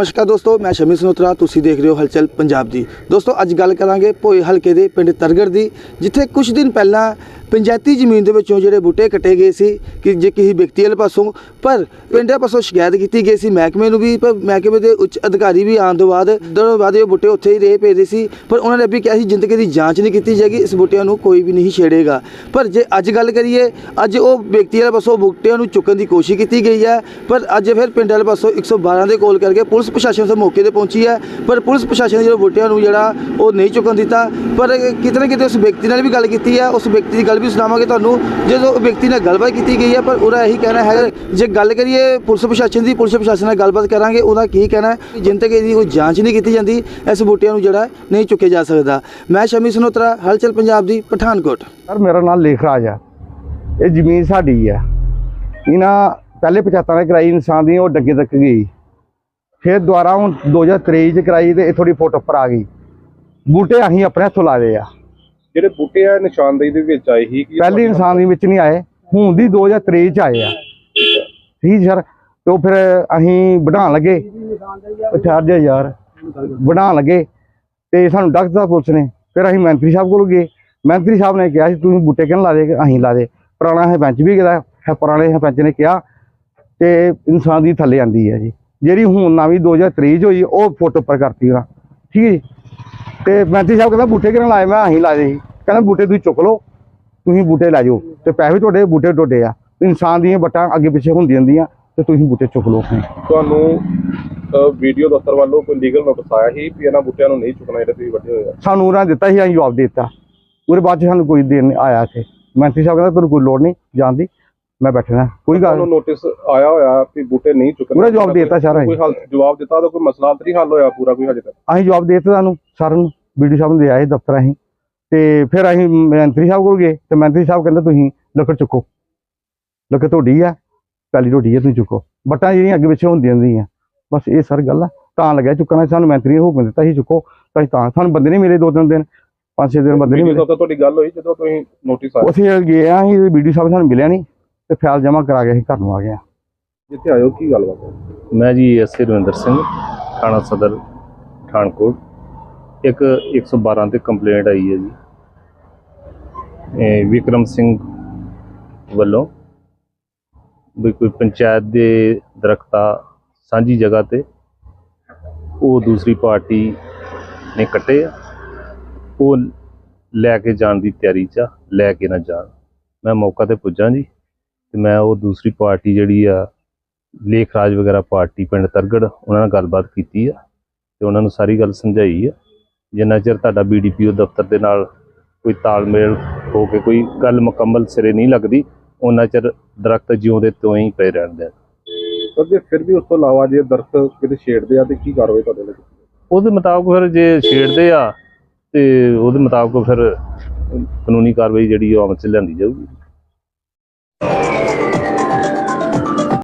ਨਮਸਕਾਰ ਦੋਸਤੋ, ਮੈਂ ਸ਼ਮੀ ਸਨੋਤਰਾ, ਤੁਸੀਂ ਦੇਖ ਰਹੇ ਹੋ ਹਲਚਲ ਪੰਜਾਬ ਦੀ। ਦੋਸਤੋ, ਅੱਜ ਗੱਲ ਕਰਾਂਗੇ ਭੋਏ ਹਲਕੇ ਦੇ ਪਿੰਡ ਤਰਗੜ ਦੀ, ਜਿੱਥੇ ਕੁਝ ਦਿਨ ਪਹਿਲਾਂ ਪੰਚਾਇਤੀ ਜ਼ਮੀਨ ਦੇ ਵਿੱਚੋਂ ਜਿਹੜੇ ਬੂਟੇ ਕੱਟੇ ਗਏ ਸੀ, ਕਿ ਜੇ ਕਿਸੇ ਵਿਅਕਤੀ ਵਾਲੇ ਪਾਸੋਂ, ਪਰ ਪਿੰਡ ਪਾਸੋਂ ਸ਼ਿਕਾਇਤ ਕੀਤੀ ਗਈ ਸੀ, ਮਹਿਕਮੇ ਨੂੰ ਵੀ, ਪਰ ਮਹਿਕਮੇ ਦੇ ਉੱਚ ਅਧਿਕਾਰੀ ਵੀ ਆਉਣ ਤੋਂ ਬਾਅਦ, ਦੋਨੋਂ ਬਾਅਦ ਇਹ ਬੂਟੇ ਉੱਥੇ ਹੀ ਰਹੇ ਪਏ ਦੇ ਸੀ, ਪਰ ਉਹਨਾਂ ਨੇ ਵੀ ਕਿਹਾ ਸੀ, ਜ਼ਿੰਦਗੀ ਦੀ ਜਾਂਚ ਨਹੀਂ ਕੀਤੀ ਜਾਏਗੀ, ਇਸ ਬੂਟਿਆਂ ਨੂੰ ਕੋਈ ਵੀ ਨਹੀਂ ਛੇੜੇਗਾ। ਪਰ ਜੇ ਅੱਜ ਗੱਲ ਕਰੀਏ, ਅੱਜ ਉਹ ਵਿਅਕਤੀ ਵਾਲੇ ਪਾਸੋਂ ਬੂਟਿਆਂ ਨੂੰ ਚੁੱਕਣ ਦੀ ਕੋਸ਼ਿਸ਼ ਕੀਤੀ ਗਈ ਹੈ, ਪਰ ਅੱਜ ਫਿਰ ਪਿੰਡ ਵਾਲੇ ਪਾਸੋਂ 112 ਦੇ ਕੋਲ ਕਰਕੇ ਪੁਲਿਸ ਪ੍ਰਸ਼ਾਸਨ ਉਸ ਮੌਕੇ ਤੇ ਪਹੁੰਚੀ ਹੈ, ਪਰ ਪੁਲਿਸ ਪ੍ਰਸ਼ਾਸਨ ਨੇ ਜਿਹੜੇ ਬੂਟਿਆਂ ਨੂੰ ਜਿਹੜਾ ਉਹ ਨਹੀਂ ਚੁੱਕਣ ਦਿੱਤਾ, ਪਰ ਕਿਤੇ ਨਾ ਕਿਤੇ ਉਸ ਵਿਅਕਤੀ ਨਾਲ ਵੀ ਗੱਲ ਕੀਤੀ ਹੈ, ਉਸ ਵਿਅਕਤੀ ਦੀ ਗੱਲ ਵੀ ਸੁਣਾਵਾਂਗੇ ਤੁਹਾਨੂੰ, ਜਦੋਂ ਉਹ ਵਿਅਕਤੀ ਨਾਲ ਗੱਲਬਾਤ ਕੀਤੀ ਗਈ ਹੈ, ਪਰ ਉਹਦਾ ਇਹੀ ਕਹਿਣਾ ਹੈ, ਜੇ ਗੱਲ ਕਰੀਏ ਪੁਲਿਸ ਪ੍ਰਸ਼ਾਸਨ ਦੀ, ਪੁਲਿਸ ਪ੍ਰਸ਼ਾਸਨ ਨਾਲ ਗੱਲਬਾਤ ਕਰਾਂਗੇ, ਉਹਦਾ ਕੀ ਕਹਿਣਾ ਹੈ, ਜਿੰਨ ਤੱਕ ਇਹਦੀ ਕੋਈ ਜਾਂਚ ਨਹੀਂ ਕੀਤੀ ਜਾਂਦੀ, ਇਸ ਬੂਟਿਆਂ ਨੂੰ ਜਿਹੜਾ ਨਹੀਂ ਚੁੱਕਿਆ ਜਾ ਸਕਦਾ। ਮੈਂ ਸ਼ਮੀ ਸਨੋਤਰਾ, ਹਲਚਲ ਪੰਜਾਬ ਦੀ, ਪਠਾਨਕੋਟ। ਸਰ, ਮੇਰਾ ਨਾਮ ਲੇਖਰਾਜ ਆ। ਇਹ ਜ਼ਮੀਨ ਸਾਡੀ ਆ। ਇਹਨਾਂ ਪਹਿਲੇ ਪੰਚਾਇਤਾਂ ਨੇ ਕਰਾਈ, ਇਨਸਾਨ ਦੀ ਉਹ ਡੱਗੇ ਤੱਕ ਗਈ। ਫਿਰ ਦੁਬਾਰਾ ਹੁਣ 2023 ਚ ਕਰਾਈ ਤੇ ਇਹ ਥੋੜੀ ਫੁੱਟ ਉੱਪਰ ਆ ਗਈ। ਬੂਟੇ ਅਸੀਂ ਆਪਣੇ ਹੱਥੋਂ ਲਾਏ ਆ। ਜਿਹੜੇ ਬੂਟੇ ਆ ਨਿਸ਼ਾਨਦੇਹੀ ਦੇ ਵਿੱਚ ਆਏ ਸੀ ਪਹਿਲੀ ਇਨਸਾਨ ਦੇ ਵਿੱਚ ਨਹੀਂ ਆਏ ਹੁਣ ਦੀ 2023 ਚ ਆਏ ਆ। ਠੀਕ ਸਰ। ਤੇ ਉਹ ਫਿਰ ਅਸੀਂ ਵਧਾਉਣ ਲੱਗੇ। ਚਾਰ ਜੇ ਯਾਰ। ਵਧਾਉਣ ਲੱਗੇ। ਤੇ ਸਾਨੂੰ ਡਾਕਟਰ ਪੁਲਿਸ ਨੇ। ਫਿਰ ਅਸੀਂ ਮੰਤਰੀ ਸਾਹਿਬ ਕੋਲ ਗਏ। ਮੰਤਰੀ ਸਾਹਿਬ ਨੇ ਕਿਹਾ ਸੀ ਤੁਸੀਂ ਬੂਟੇ ਕਿਉਂ ਲਾ ਦੇ ਅਸੀਂ ਲਾ ਦੇ ਪੁਰਾਣਾ ਹੈ ਪੈਂਚ ਵੀ ਕਿਹਾ ਹੈ ਪੁਰਾਣੇ ਹੈ ਪੈਂਚ ਨੇ ਕਿਹਾ। ਤੇ ਇਨਸਾਨ ਦੀ ਥੱਲੇ ਆਂਦੀ ਹੈ ਜੀ। ਜਿਹੜੀ ਹੁਣ ਨਵੀਂ 2023 ਚ ਹੋਈ ਉਹ ਫੁੱਟ ਉੱਪਰ ਕਰਤੀ ਉਹਨਾਂ। ਠੀਕ ਹੈ ਜੀ? ਤੇ ਮੰਤਰੀ ਸਾਹਿਬ ਕਹਿੰਦਾ ਬੂਟੇ ਕਿਉਂ ਲਾਏ? ਮੈਂ ਅਸੀਂ ਲਾਏ ਸੀ। ਕਹਿੰਦਾ ਬੂਟੇ ਤੁਸੀਂ ਚੁੱਕ ਲਓ ਤੁਸੀਂ ਬੂਟੇ ਲੈ ਜਾਓ। ਤੇ ਪੈਸੇ ਤੁਹਾਡੇ ਬੂਟੇ ਟੋਡੇ ਆ। ਇਨਸਾਨ ਦੀਆਂ ਬੱਟਾਂ ਅੱਗੇ ਪਿੱਛੇ ਹੁੰਦੀਆਂ ਹੁੰਦੀਆਂ ਤੇ ਤੁਸੀਂ ਬੂਟੇ ਚੁੱਕ ਲਓ ਤੁਹਾਨੂੰ ਵੀਡੀਓ ਦਫ਼ਤਰ ਵੱਲੋਂ ਕੋਈ ਲੀਗਲ ਨੋਟਿਸ ਆਇਆ ਸੀ ਵੀ ਇਹਨਾਂ ਬੂਟਿਆਂ ਨੂੰ ਨਹੀਂ ਚੁੱਕਣਾ ਜਿਹੜੇ ਤੁਸੀਂ ਵੱਡੇ ਹੋਏ ਆ? ਸਾਨੂੰ ਉਹਨਾਂ ਨੇ ਦਿੱਤਾ ਸੀ ਅਸੀਂ ਜਵਾਬ ਦੇ ਦਿੱਤਾ। ਉਹਦੇ ਬਾਅਦ 'ਚ ਸਾਨੂੰ ਕੋਈ ਦੇਣ ਆਇਆ ਇੱਥੇ। ਮੰਤਰੀ ਸਾਹਿਬ ਕਹਿੰਦਾ ਤੁਹਾਨੂੰ ਕੋਈ ਲੋੜ ਨਹੀਂ ਜਾਣ ਦੀ। ਮੈਂ ਬੈਠਣਾ ਕੋਈ ਗੱਲ ਤੁਹਾਨੂੰ ਨੋਟਿਸ ਆਇਆ ਹੋਇਆ ਵੀ ਬੂਟੇ ਨਹੀਂ ਚੁੱਕਣੇ ਪੂਰਾ ਜਵਾਬ ਦਿੱਤਾ ਸਾਰਾ ਕੋਈ ਹੱਲ ਜਵਾਬ ਦਿੱਤਾ ਤਾਂ ਕੋਈ ਮਸਲਾ ਹੱਲ ਨਹੀਂ ਹੱਲ ਹੋਇਆ ਪੂਰਾ ਕੋਈ ਹਜੇ ਤੱਕ? ਅਸੀਂ ਜਵਾਬ ਦੇ ਦਿੱਤਾ ਸਾਨੂੰ ਸਾਰਿਆਂ ਨੂੰ। ਵੀਡੀਓ ਸਾਹਿਬ ਨੂੰ ਦੇ ਆਏ ਦਫ਼ਤਰ ਅਸੀਂ। ਤੇ ਫਿਰ ਅਸੀਂ ਮੰਤਰੀ ਸਾਹਿਬ ਕੋਲ ਗਏ। ਤੇ ਮੰਤਰੀ ਸਾਹਿਬ ਕਹਿੰਦੇ ਤੁਸੀਂ ਲੱਕੜ ਚੁੱਕੋ। ਲੱਕੜ ਤੁਹਾਡੀ ਆ ਪਹਿਲੀ ਤੁਹਾਡੀ ਆ ਤੁਸੀਂ ਚੁੱਕੋ। ਬੱਟਾਂ ਜਿਹੜੀਆਂ ਅੱਗੇ ਪਿੱਛੇ ਹੁੰਦੀਆਂ ਹੁੰਦੀਆਂ। ਬਸ ਇਹ ਸਰ ਗੱਲ ਆ। ਤਾਂ ਲੱਗਿਆ ਚੁੱਕਣਾ ਸਾਨੂੰ ਮੰਤਰੀ ਨੇ ਹੁਕਮ ਦਿੱਤਾ ਸੀ ਚੁੱਕੋ। ਤਾਂ ਤਾਂ ਸਾਨੂੰ ਬੰਦੇ ਨਹੀਂ ਮਿਲੇ ਦੋ ਤਿੰਨ ਦਿਨ। ਪੰਜ ਛੇ ਦਿਨ ਬੰਦੇ ਨਹੀਂ ਵੀਡੀਓ ਮਿਲੇ। ਤੁਹਾਡੀ ਗੱਲ ਹੋਈ ਜਦੋਂ ਤੁਸੀਂ ਨੋਟਿਸ ਆਇਆ ਉੱਥੇ ਗਏ ਆ ਅਸੀਂ ਵੀਡੀਓ ਸਾਹਿਬ ਸਾਨੂੰ ਮਿਲਿਆ ਨਹੀਂ। ਤੇ ਫਾਈਲ ਜਮ੍ਹਾਂ ਕਰਾ ਕੇ ਅਸੀਂ ਘਰ ਨੂੰ ਆ ਗਏ ਆ ਜਿੱਥੇ ਆਇਓ ਕੀ ਗੱਲਬਾਤ ਹੈ? ਮੈਂ ਜੀ ਐਸ ਰਵਿੰਦਰ ਸਿੰਘ ਥਾਣਾ ਸਦਰ ਪਠਾਨਕੋਟ। ਇੱਕ 112 ਤੇ ਕੰਪਲੇਂਟ ਆਈ ਹੈ ਜੀ। ਇਹ ਵਿਕਰਮ ਸਿੰਘ ਵੱਲੋਂ ਵੀ ਕੋਈ ਪੰਚਾਇਤ ਦੇ ਦਰਖਤਾ ਸਾਂਝੀ ਜਗ੍ਹਾ ਤੇ ਉਹ ਦੂਸਰੀ ਪਾਰਟੀ ਨੇ ਕੱਟੇ ਆ। ਉਹ ਲੈ ਕੇ ਜਾਣ ਦੀ ਤਿਆਰੀ 'ਚ ਆ, ਲੈ ਕੇ ਨਾ ਜਾਣ। ਮੈਂ ਮੌਕਾ ਤੇ ਪੁੱਜਾ ਜੀ। ਤੇ ਮੈਂ ਉਹ ਦੂਸਰੀ ਪਾਰਟੀ ਜਿਹੜੀ ਆ ਲੇਖ ਰਾਜ ਵਗੈਰਾ ਪਾਰਟੀ ਪਿੰਡ ਤਰਗੜ ਉਹਨਾਂ ਨਾਲ ਗੱਲਬਾਤ ਕੀਤੀ ਆ ਤੇ ਉਹਨਾਂ ਨੂੰ ਸਾਰੀ ਗੱਲ ਸਮਝਾਈ ਆ। ਜਿੰਨਾ ਚਿਰ ਤੁਹਾਡਾ ਬੀਡੀਪੀਓ ਦਫ਼ਤਰ ਦੇ ਨਾਲ ਕੋਈ ਤਾਲਮੇਲ ਹੋ ਕੇ ਕੋਈ ਗੱਲ ਮੁਕੰਮਲ ਸਿਰੇ ਨਹੀਂ ਲੱਗਦੀ ਉਹਨਾਂ ਚਿਰ ਦਰਖਤ ਜਿਉਂਦੇ ਤੋਂ ਹੀ ਪਏ ਰਹਿਣਦੇ ਆ। ਪਰ ਜੇ ਫਿਰ ਵੀ ਉਸ ਤੋਂ ਇਲਾਵਾ ਜੇ ਦਰਖਤ ਕਿਤੇ ਛੇੜਦੇ ਆ ਤੇ ਕੀ ਕਾਰਵਾਈ ਤੁਹਾਡੇ ਲਈ ਉਹਦੇ ਮੁਤਾਬਕ ਫਿਰ ਜੇ ਛੇੜਦੇ ਆ ਤੇ ਉਹਦੇ ਮੁਤਾਬਕ ਫਿਰ ਕਾਨੂੰਨੀ ਕਾਰਵਾਈ ਜਿਹੜੀ ਉਹ ਅਮਲ ਚ ਲਿਆਂਦੀ ਜਾਊਗੀ।